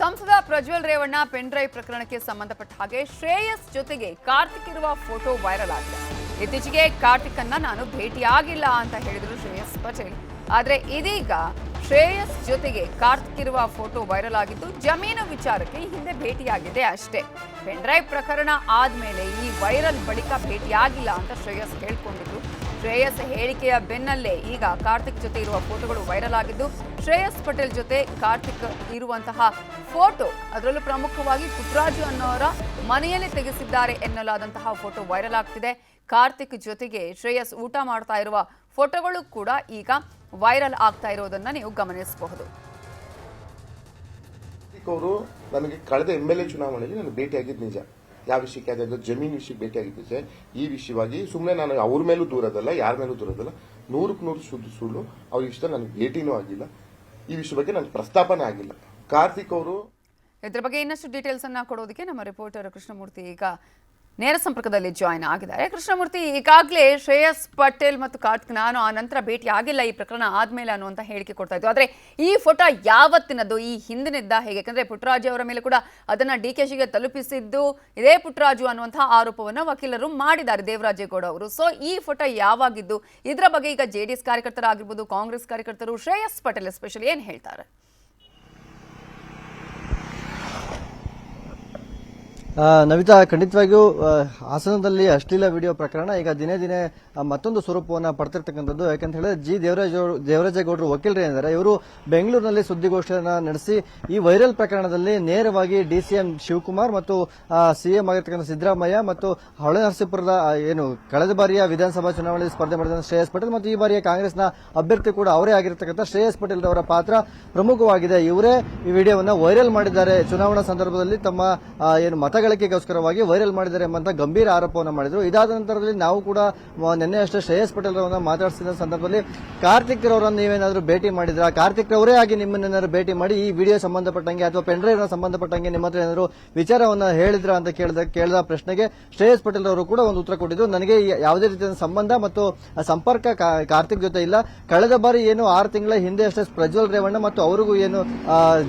ಸಂಸದ Prajwal Revanna pen drive ಪ್ರಕರಣಕ್ಕೆ ಸಂಬಂಧಪಟ್ಟ ಹಾಗೆ ಶ್ರೇಯಸ್ ಜೊತೆಗೆ ಕಾರ್ತಿಕ್ ಇರುವ ಫೋಟೋ ವೈರಲ್ ಆಗಿದೆ. ಇತ್ತೀಚೆಗೆ ಕಾರ್ತಿಕ್ ಅನ್ನ ನಾನು ಭೇಟಿಯಾಗಿಲ್ಲ ಅಂತ ಹೇಳಿದ್ರು ಶ್ರೇಯಸ್ ಪಟೇಲ್. ಆದ್ರೆ ಇದೀಗ ಶ್ರೇಯಸ್ ಜೊತೆಗೆ ಕಾರ್ತಿಕ್ ಇರುವ ಫೋಟೋ ವೈರಲ್ ಆಗಿದ್ದು ಜಮೀನು ವಿಚಾರಕ್ಕೆ ಹಿಂದೆ ಭೇಟಿಯಾಗಿದೆ ಅಷ್ಟೇ. ಪೆನ್ ಡ್ರೈವ್ ಪ್ರಕರಣ ಆದ್ಮೇಲೆ ಈ ವೈರಲ್ ಬಳಿಕ ಭೇಟಿಯಾಗಿಲ್ಲ ಅಂತ ಶ್ರೇಯಸ್ ಹೇಳ್ಕೊಂಡಿದ್ರು ಶ್ರೇಯಸ್ ಹೇಳಿಕೆಯ ಬೆನ್ನಲ್ಲೇ ಈಗ ಕಾರ್ತಿಕ್ ಜೊತೆ ಇರುವ ಫೋಟೋಗಳು ವೈರಲ್ ಆಗಿದ್ದು, ಶ್ರೇಯಸ್ ಪಟೇಲ್ ಜೊತೆ ಕಾರ್ತಿಕ್ ಇರುವಂತಹ ಫೋಟೋ ಅದರಲ್ಲೂ ಪ್ರಮುಖವಾಗಿ ಪುಟ್ರಾಜು ಅನ್ನೋರ ಮನೆಯಲ್ಲಿ ತೆಗೆಸಿದ್ದಾರೆ ಎನ್ನಲಾದಂತಹ ಫೋಟೋ ವೈರಲ್ ಆಗ್ತಿದೆ. ಕಾರ್ತಿಕ್ ಜೊತೆಗೆ ಶ್ರೇಯಸ್ ಊಟ ಮಾಡ್ತಾ ಇರುವ ಫೋಟೋಗಳು ಕೂಡ ಈಗ ವೈರಲ್ ಆಗ್ತಾ ಇರೋದನ್ನ ನೀವು ಗಮನಿಸಬಹುದು. ಅವರು ನನಗೆ ಕಳೆದ ಎಂ ಎಲ್ ಎ ಚುನಾವಣೆಯಲ್ಲಿ ನಾನು ಭೇಟಿಯಾಗಿದ್ದು ನಿಜ. ಯಾವ ವಿಷಯಕ್ಕೆ ಅದಾದ್ರು ಜಮೀನು ವಿಷಯಕ್ಕೆ ಭೇಟಿಯಾಗಿದ್ದು ಸರ್ ಈ ವಿಷಯವಾಗಿ ಸುಮ್ಮನೆ ನಾನು ಅವ್ರ ಮೇಲೂ ದೂರದಲ್ಲ, ಯಾರ ಮೇಲೂ ದೂರದಲ್ಲ, ನೂರಕ್ಕೆ ನೂರು ಸುಳ್ಳು ಸುಳ್ಳು, ಅವ್ರ ಇಷ್ಟ ನನಗೆ ಭೇಟಿನೂ ಆಗಿಲ್ಲ. ಈ ವಿಷಯ ಬಗ್ಗೆ ನನಗೆ ಪ್ರಸ್ತಾಪನೆ ಆಗಿಲ್ಲ. ಕಾರ್ತಿಕ್ ಅವರು ಇದ್ರ ಬಗ್ಗೆ ಇನ್ನಷ್ಟು ಡೀಟೇಲ್ಸ್ ಅನ್ನ ಕೊಡೋದಕ್ಕೆ ನಮ್ಮ ರಿಪೋರ್ಟರ್ ಕೃಷ್ಣಮೂರ್ತಿ ಈಗ ನೇರ ಸಂಪರ್ಕದಲ್ಲಿ ಜಾಯ್ನ್ ಆಗಿದ್ದಾರೆ. ಕೃಷ್ಣಮೂರ್ತಿ ಈಗಾಗಲೇ ಶ್ರೇಯಸ್ ಪಟೇಲ್ ಮತ್ತು ಕಾರ್ತಿಕ್ ನಾನು ಆ ನಂತರ ಭೇಟಿ ಆಗಿಲ್ಲ. ಈ ಪ್ರಕರಣ ಆದ್ಮೇಲೆ ಅನ್ನುವಂತ ಹೇಳಿಕೆ ಕೊಡ್ತಾ ಇದ್ದು ಆದ್ರೆ ಈ ಫೋಟೋ ಯಾವತ್ತಿನದ್ದು, ಈ ಹಿಂದಿನಿದ್ದ ಹೇಗೆ? ಯಾಕಂದ್ರೆ ಪುಟ್ಟರಾಜು ಅವರ ಮೇಲೆ ಕೂಡ ಅದನ್ನ ಡಿ ಕೆ ಶಿಗೆ ತಲುಪಿಸಿದ್ದು ಇದೇ ಪುಟ್ಟರಾಜು ಅನ್ನುವಂತಹ ಆರೋಪವನ್ನು ವಕೀಲರು ಮಾಡಿದ್ದಾರೆ. ದೇವರಾಜೇಗೌಡ ಅವರು. ಸೊ ಈ ಫೋಟೋ ಯಾವಾಗಿದ್ದು? ಇದರ ಬಗ್ಗೆ ಈಗ ಜೆ ಡಿ ಎಸ್ ಕಾರ್ಯಕರ್ತರಾಗಿರ್ಬೋದು, ಕಾಂಗ್ರೆಸ್ ಕಾರ್ಯಕರ್ತರು, ಶ್ರೇಯಸ್ ಪಟೇಲ್ ಎಸ್ಪೆಷಲಿ ಏನು ಹೇಳ್ತಾರೆ? ನವಿತಾ, ಖಂಡಿತವಾಗಿಯೂ ಹಾಸನದಲ್ಲಿ ಅಶ್ಲೀಲ ವಿಡಿಯೋ ಪ್ರಕರಣ. ಈಗ ದಿನೇ ದಿನೇ ಮತ್ತೊಂದು ಸ್ವರೂಪವನ್ನು ಪಡ್ತಿರ್ತಕ್ಕಂಥದ್ದು. ಯಾಕಂತ ಹೇಳಿದ್ರೆ ಜಿ. ದೇವರಾಜ ದೇವರಾಜೇಗೌಡರು ವಕೀಲರು ಏನಿದ್ದಾರೆ ಇವರು ಬೆಂಗಳೂರಿನಲ್ಲಿ ಸುದ್ದಿಗೋಷ್ಠಿಯನ್ನು ನಡೆಸಿ ಈ ವೈರಲ್ ಪ್ರಕರಣದಲ್ಲಿ ನೇರವಾಗಿ ಡಿಸಿಎಂ ಶಿವಕುಮಾರ್ ಮತ್ತು ಸಿಎಂ ಆಗಿರ್ತಕ್ಕಂಥ ಸಿದ್ದರಾಮಯ್ಯ ಮತ್ತು ಹೊಳೆನರಸೀಪುರದ ಏನು, ಕಳೆದ ಬಾರಿಯ ವಿಧಾನಸಭಾ ಚುನಾವಣೆಯಲ್ಲಿ ಸ್ಪರ್ಧೆ ಮಾಡಿದ ಶ್ರೇಯಸ್ ಪಟೇಲ್ ಮತ್ತು ಈ ಬಾರಿಯ ಕಾಂಗ್ರೆಸ್ನ ಅಭ್ಯರ್ಥಿ ಕೂಡ ಅವರೇ ಆಗಿರ್ತಕ್ಕಂಥ ಶ್ರೇಯಸ್ ಪಟೇಲ್ ಅವರ ಪಾತ್ರ ಪ್ರಮುಖವಾಗಿದೆ. ಇವರೇ ಈ ವಿಡಿಯೋವನ್ನು ವೈರಲ್ ಮಾಡಿದ್ದಾರೆ. ಚುನಾವಣಾ ಸಂದರ್ಭದಲ್ಲಿ ತಮ್ಮ ಏನು ಏನು ಮತಗಳಿಕೆಗೋಸ್ಕರವಾಗಿ ವೈರಲ್ ಮಾಡಿದ್ದಾರೆ ಎಂಬಂತ ಗಂಭೀರ ಆರೋಪವನ್ನು ಮಾಡಿದ್ರು. ಇದಾದ ನಂತರದಲ್ಲಿ ನಾವು ಕೂಡ ನಿನ್ನೆ ಅಷ್ಟೇ ಶ್ರೇಯಸ್ ಪಟೇಲ್ ಅವರನ್ನು ಮಾತಾಡಿಸಿದ ಸಂದರ್ಭದಲ್ಲಿ ಕಾರ್ತಿಕ್ ರವರನ್ನು ನೀವೇನಾದರೂ ಭೇಟಿ ಮಾಡಿದ್ರ? ಕಾರ್ತಿಕ್ ರವರೇ ಆಗಿ ನಿಮ್ಮನ್ನೇನಾದ್ರು ಭೇಟಿ ಮಾಡಿ ಈ ವಿಡಿಯೋ ಸಂಬಂಧಪಟ್ಟಂಗೆ ಅಥವಾ ಪೆನ್ಡ್ರೈವ್ ಸಂಬಂಧಪಟ್ಟಂಗೆ ನಿಮ್ಮ ಹತ್ರ ಏನಾದ್ರು ವಿಚಾರವನ್ನ ಹೇಳಿದ್ರ ಅಂತ ಕೇಳಿದ ಕೇಳಿದ ಪ್ರಶ್ನೆಗೆ ಶ್ರೇಯಸ್ ಪಟೇಲ್ ಅವರು ಕೂಡ ಒಂದು ಉತ್ತರ ಕೊಟ್ಟಿದ್ದು ನನಗೆ ಯಾವುದೇ ರೀತಿಯ ಸಂಬಂಧ ಮತ್ತು ಸಂಪರ್ಕ ಕಾರ್ತಿಕ್ ಜೊತೆ ಇಲ್ಲ. ಕಳೆದ ಬಾರಿ ಏನು ಆರು ತಿಂಗಳ ಹಿಂದೆ ಅಷ್ಟೇ ಪ್ರಜ್ವಲ್ ರೇವಣ್ಣ ಮತ್ತು ಅವರಿಗೂ ಏನು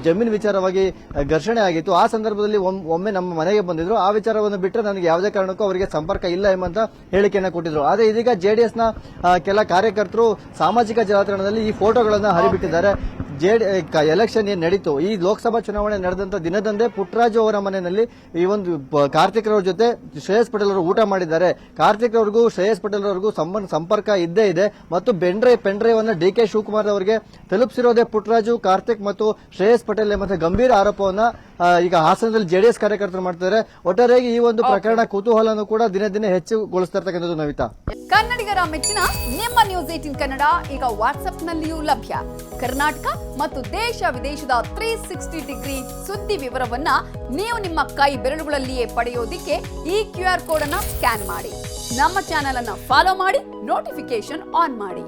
ಜಮೀನು ವಿಚಾರವಾಗಿ ಘರ್ಷಣೆ ಆಗಿತ್ತು. ಆ ಸಂದರ್ಭದಲ್ಲಿ ಒಮ್- ಒಮ್ಮೆ ನಮ್ಮ ಮನೆಗೆ ಬಂದಿದ್ರು. ಆ ವಿಚಾರವನ್ನು ಬಿಟ್ಟರೆ ನನಗೆ ಯಾವುದೇ ಕಾರಣಕ್ಕೂ ಅವರಿಗೆ ಸಂಪರ್ಕ ಇಲ್ಲ ಎಂಬಂತ ಹೇಳಿಕೆಯನ್ನು ಕೊಟ್ಟಿದ್ರು. ಆದರೆ ಇದೀಗ ಜೆಡಿಎಸ್ನ ಕೆಲ ಕಾರ್ಯಕರ್ತರು ಸಾಮಾಜಿಕ ಜಾಲತಾಣದಲ್ಲಿ ಈ ಫೋಟೋಗಳನ್ನು ಹರಿಬಿಟ್ಟಿದ್ದಾರೆ. ಜೆಡಿ ಎಲೆಕ್ಷನ್ ಏನ್ ನಡೀತು? ಈ ಲೋಕಸಭಾ ಚುನಾವಣೆ ನಡೆದಂತ ದಿನದಂದೇ ಪುಟ್ಟರಾಜು ಅವರ ಮನೆಯಲ್ಲಿ ಈ ಒಂದು ಪ- ಕಾರ್ತಿಕ್ ಅವರ ಜೊತೆ ಶ್ರೇಯಸ್ ಪಟೇಲ್ ಅವರು ಊಟ ಮಾಡಿದ್ದಾರೆ. ಕಾರ್ತಿಕ್ ಅವ್ರಿಗೂ ಶ್ರೇಯಸ್ ಪಟೇಲ್ ಅವ್ರಿಗೂ ಸಂಬಂಧ ಸಂಪರ್ಕ ಇದ್ದೇ ಇದೆ. ಮತ್ತು ಬೆಂಡ್ರೈ ಪೆಂಡ್ರೈವ್ ಅನ್ನು ಡಿ ಕೆ ಶಿವಕುಮಾರ್ ಅವರಿಗೆ ತಲುಪಿಸಿರೋದೇ ಪುಟ್ಟರಾಜು ಕಾರ್ತಿಕ್ ಮತ್ತು ಶ್ರೇಯಸ್ ಪಟೇಲ್ ಎಂಬ ಗಂಭೀರ ಆರೋಪವನ್ನ ಈಗ ಹಾಸನದಲ್ಲಿ ಜೆಡಿಎಸ್ ಕಾರ್ಯಕರ್ತರು ಮಾಡ್ತಾರೆ ಒಟ್ಟಾರೆಯಾಗಿ ಈ ಒಂದು ಪ್ರಕರಣ ಕುತೂಹಲನೂ ಕೂಡ ದಿನೇ ದಿನೇ ಹೆಚ್ಚುಗೊಳಿಸ್ತಾ ಇರ್ತಕ್ಕಂಥದ್ದು ನವಿತಾ. ಕನ್ನಡಿಗರ ಮೆಚ್ಚಿನ ನಿಮ್ಮ ನ್ಯೂಸ್ ಏಟಿನ್ ಕನ್ನಡ ಈಗ ವಾಟ್ಸ್ಆಪ್ನಲ್ಲಿಯೂ ಲಭ್ಯ. ಕರ್ನಾಟಕ ಮತ್ತು ದೇಶ ವಿದೇಶದ ತ್ರೀ ಸಿಕ್ಸ್ಟಿ ಡಿಗ್ರಿ ಸುದ್ದಿ ವಿವರವನ್ನ ನೀವು ನಿಮ್ಮ ಕೈ ಬೆರಳುಗಳಲ್ಲಿಯೇ ಪಡೆಯೋದಿಕ್ಕೆ ಈ ಕ್ಯೂ ಆರ್ ಕೋಡ್ ಅನ್ನ ಸ್ಕ್ಯಾನ್ ಮಾಡಿ. ನಮ್ಮ ಚಾನೆಲ್ ಅನ್ನ ಫಾಲೋ ಮಾಡಿ ನೋಟಿಫಿಕೇಶನ್ ಆನ್ ಮಾಡಿ.